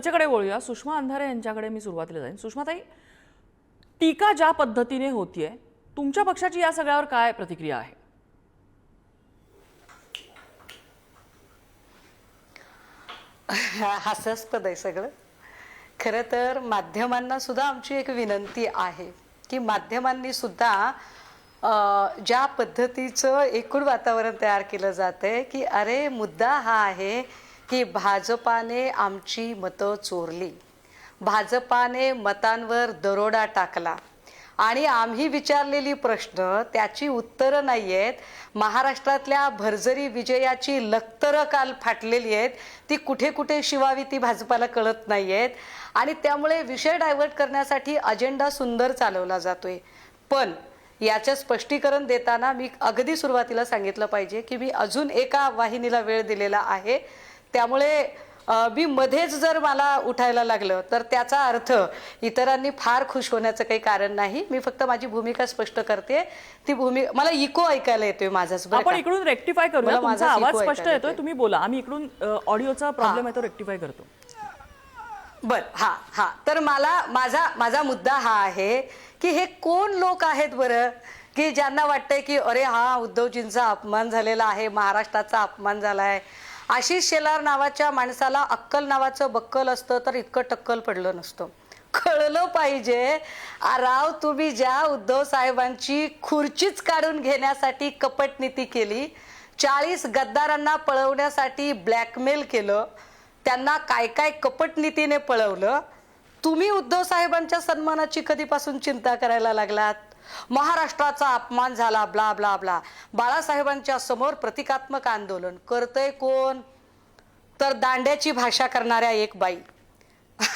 चर्चेकडे वळूया. सुषमा अंधारे यांच्याकडे मी सुरुवातीला जाईन. सुषमाताई टीका ज्या पद्धतीने होतीये तुमच्या पक्षाची या सगळ्यावर काय प्रतिक्रिया आहे? हास्यास्पद आहे सगळं. खरं तर माध्यमांना सुद्धा आमची एक विनंती आहे की माध्यमांनी सुद्धा अं, ज्या पद्धतीचं एकूण वातावरण तयार केलं जात आहे की अरे मुद्दा हा आहे की भाजपाने आमची मतं चोरली. भाजपाने मतांवर दरोडा टाकला. आणि आम्ही विचारलेली प्रश्न त्याची उत्तरं नाही आहेत महाराष्ट्रातल्या भरजरी विजयाची लक्तरं काल फाटलेली आहेत. ती कुठे कुठे शिवावी ती भाजपाला कळत नाही आहेत आणि त्यामुळे विषय डायव्हर्ट करण्यासाठी अजेंडा सुंदर चालवला जातोय. पण याचं स्पष्टीकरण देताना मी अगदी सुरुवातीला सांगितलं पाहिजे की मी अजून एका वाहिनीला वेळ दिलेला आहे. त्यामुळे मी मध्येच जर मला उठायला लागलं तर त्याचा अर्थ इतरांनी फार खुश होण्याचं काही कारण नाही. मी फक्त माझी भूमिका स्पष्ट करते. ती भूमिका मला इको ऐकायला येतोय माझाच आपण? इकडून रेक्टिफाय तुमचा माझाच आवाज स्पष्ट येतोय. तुम्ही बोला. आम्ही इकडून ऑडिओचा प्रॉब्लेम आहे तो रेक्टिफाय करतो. बर हा हा. तर मला माझा माझा मुद्दा हा आहे की हे कोण लोक आहेत बरं? की ज्यांना वाटतंय की अरे हा उद्धवजींचा अपमान झालेला आहे महाराष्ट्राचा अपमान झालाय आशिष शेलार नावाच्या माणसाला अक्कल नावाचं बक्कल असतं तर इतकं टक्कल पडलं नसतं. कळलं पाहिजे राव तुम्ही ज्या उद्धव साहेबांची खुर्चीच काढून घेण्यासाठी कपटनीती केली चाळीस गद्दारांना पळवण्यासाठी ब्लॅकमेल केलं त्यांना काय काय कपटनीतीने पळवलं तुम्ही उद्धव साहेबांच्या सन्मानाची कधीपासून चिंता करायला लागलात? महाराष्ट्राचा अपमान झाला ब्ला ब्ला ब्ला. बाळासाहेबांच्या समोर प्रतिकात्मक आंदोलन. करतय कोण? तर दांड्याची भाषा करणाऱ्या एक बाई.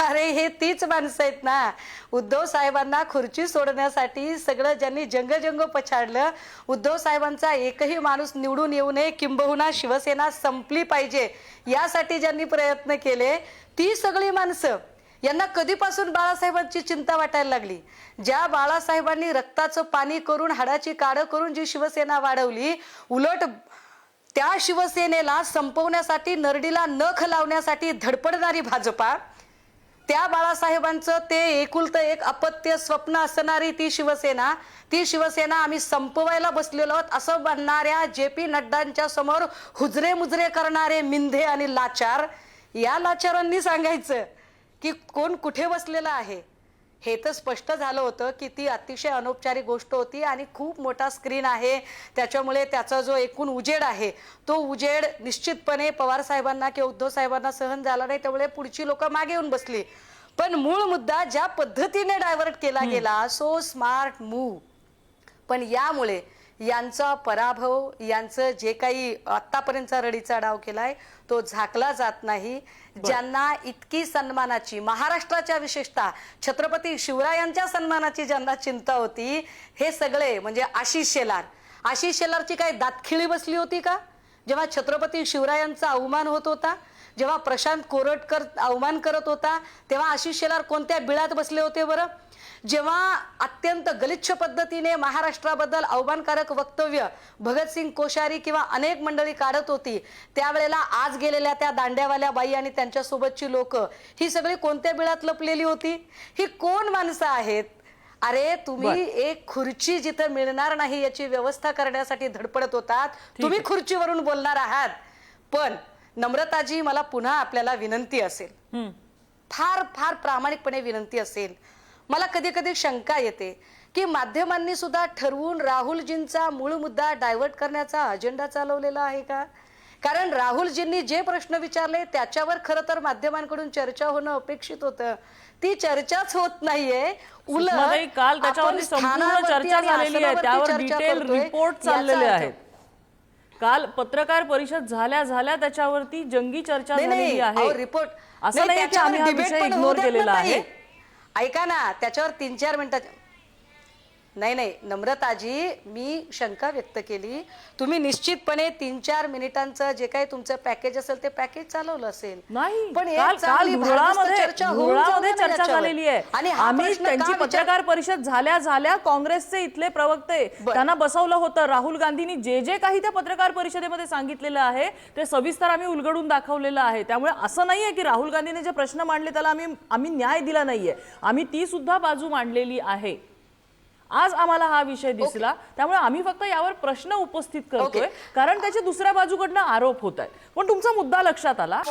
अरे हे तीच माणसं आहेत ना. उद्धव साहेबांना खुर्ची सोडण्यासाठी सगळं ज्यांनी जंगजंग पछाडलं उद्धव साहेबांचा एकही माणूस निवडून येऊ नये किंबहुना शिवसेना संपली पाहिजे यासाठी ज्यांनी प्रयत्न केले ती सगळी माणसं. यांना कधीपासून बाळासाहेबांची चिंता वाटायला लागली? ज्या बाळासाहेबांनी रक्ताचं पाणी करून हाडाची काढं करून जी शिवसेना वाढवली उलट त्या शिवसेनेला संपवण्यासाठी नरडीला नख लावण्यासाठी धडपडणारी भाजपा त्या बाळासाहेबांचं ते एकुलतं एक अपत्य स्वप्न असणारी ती शिवसेना ती शिवसेना आम्ही संपवायला बसलेलो आहोत असं म्हणणाऱ्या जे पी नड्डांच्या समोर हुजरे मुजरे करणारे मिंधे आणि लाचार या लाचारांनी सांगायचं की कोण कुठे बसलेलं आहे? हे तर स्पष्ट झालं होतं की ती अतिशय अनौपचारिक गोष्ट होती आणि खूप मोठा स्क्रीन आहे. त्याच्यामुळे त्याचा जो एकूण उजेड आहे तो उजेड निश्चितपणे पवार साहेबांना किंवा उद्धव साहेबांना सहन झाला नाही. त्यामुळे पुढची लोक मागे येऊन बसली. पण मूळ मुद्दा ज्या पद्धतीने डायव्हर्ट केला गेला सो स्मार्ट मूव पण यामुळे यांचा पराभव यांचं जे काही आतापर्यंतचा रडीचा डाव केलाय तो झाकला जात नाही. ज्यांना इतकी सन्मानाची महाराष्ट्राच्या विशेषतः छत्रपती शिवरायांच्या सन्मानाची ज्यांना चिंता होती हे सगळे म्हणजे आशिष शेलार. आशिष शेलारची काय दातखिळी बसली होती का? जेव्हा छत्रपती शिवरायांचा अवमान होत होता जेव्हा प्रशांत कोरटकर अवमान करत होता तेव्हा आशिष शेलार कोणत्या बिळात बसले होते बरं? जेव्हा अत्यंत गलिच्छ पद्धतीने महाराष्ट्राबद्दल अवमानकारक वक्तव्य भगतसिंग कोश्यारी किंवा अनेक मंडळी काढत होती त्यावेळेला आज गेलेल्या त्या दांड्यावाल्या बाई आणि त्यांच्यासोबतची लोक ही सगळी कोणत्या बिळात लपलेली होती? ही कोण माणसं आहेत? अरे तुम्ही एक खुर्ची जिथं मिळणार नाही याची व्यवस्था करण्यासाठी धडपडत होतात. तुम्ही खुर्चीवरून बोलणार आहात. पण नम्रताजी मला पुन्हा आपल्याला विनंती असेल. फार फार प्रामाणिकपणे विनंती असेल. मला कधी कधी शंका येते की माध्यमांनी सुद्धा ठरवून राहुलजींचा मूळ मुद्दा डायव्हर्ट करण्याचा अजेंडा चालवलेला आहे का? कारण राहुलजींनी जे प्रश्न विचारले त्याच्यावर खरं तर माध्यमांकडून चर्चा होणं अपेक्षित होतं. ती चर्चाच होत नाहीये. सुषमाताई, काल स्थानावरती चर्चा झालेली आहे. त्यावर डिटेल. रिपोर्ट चाललेले आहेत. काल पत्रकार परिषद झाल्या झाल्या त्याच्यावरती जंगी चर्चा झालेली आहे. रिपोर्ट असं नाही की आम्ही हा विषय इग्नोर केलेला. आहे. ऐका ना त्याच्यावर तीन चार मिनिटात नाही नाही. नम्रताजी मी शंका व्यक्त केली. तुम्ही निश्चितपणे तीन चार मिनिटांचं जे काही तुमचं पॅकेज असेल ते पॅकेज चालवलं असेल. नाही पण काल काल धुळामध्ये चर्चा धुळामध्ये. झालेली आहे. आणि हा आम्ही प्रश्न का त्यांची विचार- पत्रकार परिषद झाल्या झाल्या काँग्रेसचे इथले प्रवक्ते बरं. त्यांना बसवलं होतं. राहुल गांधींनी जे जे काही त्या पत्रकार परिषदेमध्ये सांगितलेलं आहे ते सविस्तर आम्ही उलगडून दाखवलेलं आहे. त्यामुळे असं नाहीये की राहुल गांधीने जे प्रश्न मांडले त्याला आम्ही आम्ही न्याय दिला नाहीये. आम्ही ती सुद्धा बाजू मांडलेली आहे. आज आम्हाला हा विषय दिसला. त्यामुळे आम्ही फक्त यावर प्रश्न उपस्थित करतोय. कारण त्याच्या दुसऱ्या बाजूकडनं आरोप होत आहेत. पण तुमचा मुद्दा लक्षात आला.